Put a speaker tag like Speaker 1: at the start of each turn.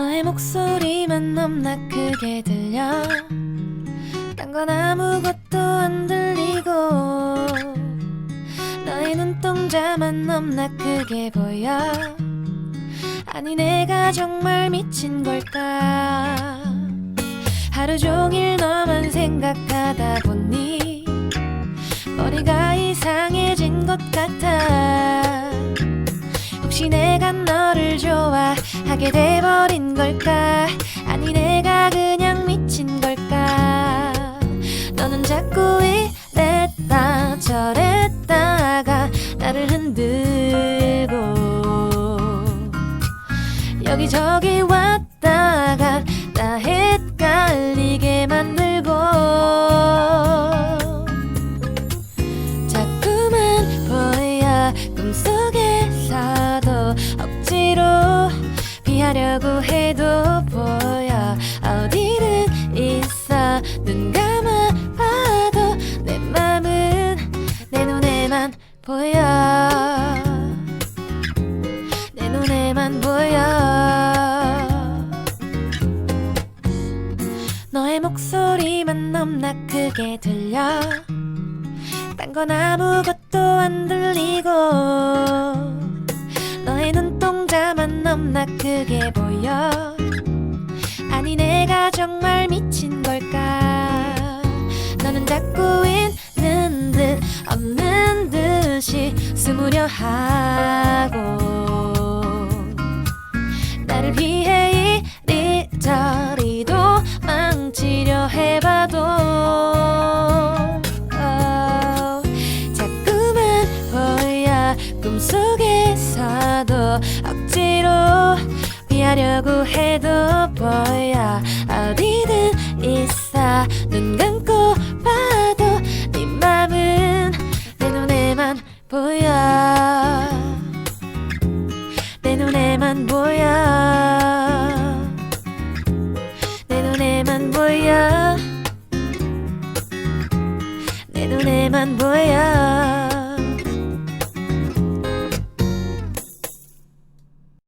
Speaker 1: 너의 목소리만 넘나 크게 들려. 딴 건 아무것도 안 들리고 너의 눈동자만 넘나 크게 보여. 아니 내가 정말 미친 걸까? 하루 종일 너만 생각하다 보니 머리가 이상해진 것 같아. 혹시 좋아 하게 돼버린 걸까? 아니 내가 그냥 미친 걸까? 너는 자꾸 이랬다 저랬다가 나를 흔들고 여기저기 왔다가 나 헷갈리게 만들고 자꾸만 보여 꿈속에 하려고 해도 보여. 어디든 있어? 눈 감아 봐도 내 맘은 내 눈에만 보여. 내 눈에만 보여. 너의 목소리만 넘나 크게 들려. 딴 건 아무것도 안 들리고 넘나 크게 보여? 아니 내가 정말 미친 걸까? 너는 자꾸 있는 듯 없는 듯이 숨으려 하고 나를 피해 이리저리 도망치려 해봐도 어, 자꾸만 보여. 꿈속에 서도 억지로 피하려고 해도 보여 어디든 있어. 눈 감고 봐도 네 맘은 내 눈에만 보여. 내 눈에만 보여. 내 눈에만 보여. 내 눈에만 보여